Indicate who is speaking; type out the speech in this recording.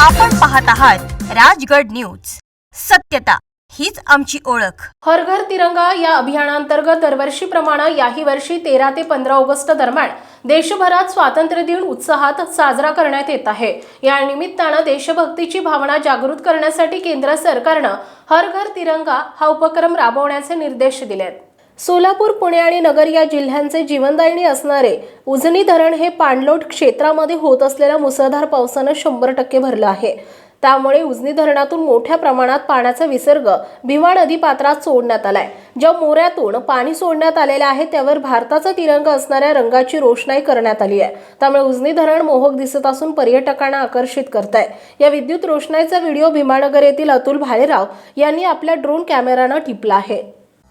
Speaker 1: आपण पाहत आहात राजगड न्यूज. सत्यता हीच आमची ओळख.
Speaker 2: हर घर तिरंगा या अभियानांतर्गत दरवर्षीप्रमाणे याही वर्षी तेरा ते पंधरा ऑगस्ट दरम्यान देशभरात स्वातंत्र्य दिन उत्साहात साजरा करण्यात येत आहे. या निमित्तानं देशभक्तीची भावना जागृत करण्यासाठी केंद्र सरकारनं हर घर तिरंगा हा उपक्रम राबवण्याचे निर्देश दिलेत. सोलापूर पुणे आणि नगर या जिल्ह्यांचे जीवनदायिनी असणारे उजनी धरण हे पाणलोट क्षेत्रामध्ये होत असलेल्या मुसळधार पावसानं शंभर टक्के भरलं आहे. त्यामुळे उजनी धरणातून मोठ्या प्रमाणात पाण्याचा विसर्ग भीमा नदी पात्रात सोडण्यात आलाय. ज्या मोऱ्यातून पाणी सोडण्यात आलेले आहे त्यावर भारताचा तिरंगा असणाऱ्या रंगाची रोषणाई करण्यात आली आहे. त्यामुळे उजनी धरण मोहक दिसत असून पर्यटकांना आकर्षित करत आहे या विद्युत रोषणाईचा व्हिडिओ भीमानगर येथील अतुल भालेराव यांनी आपल्या ड्रोन कॅमेरानं टिपला आहे.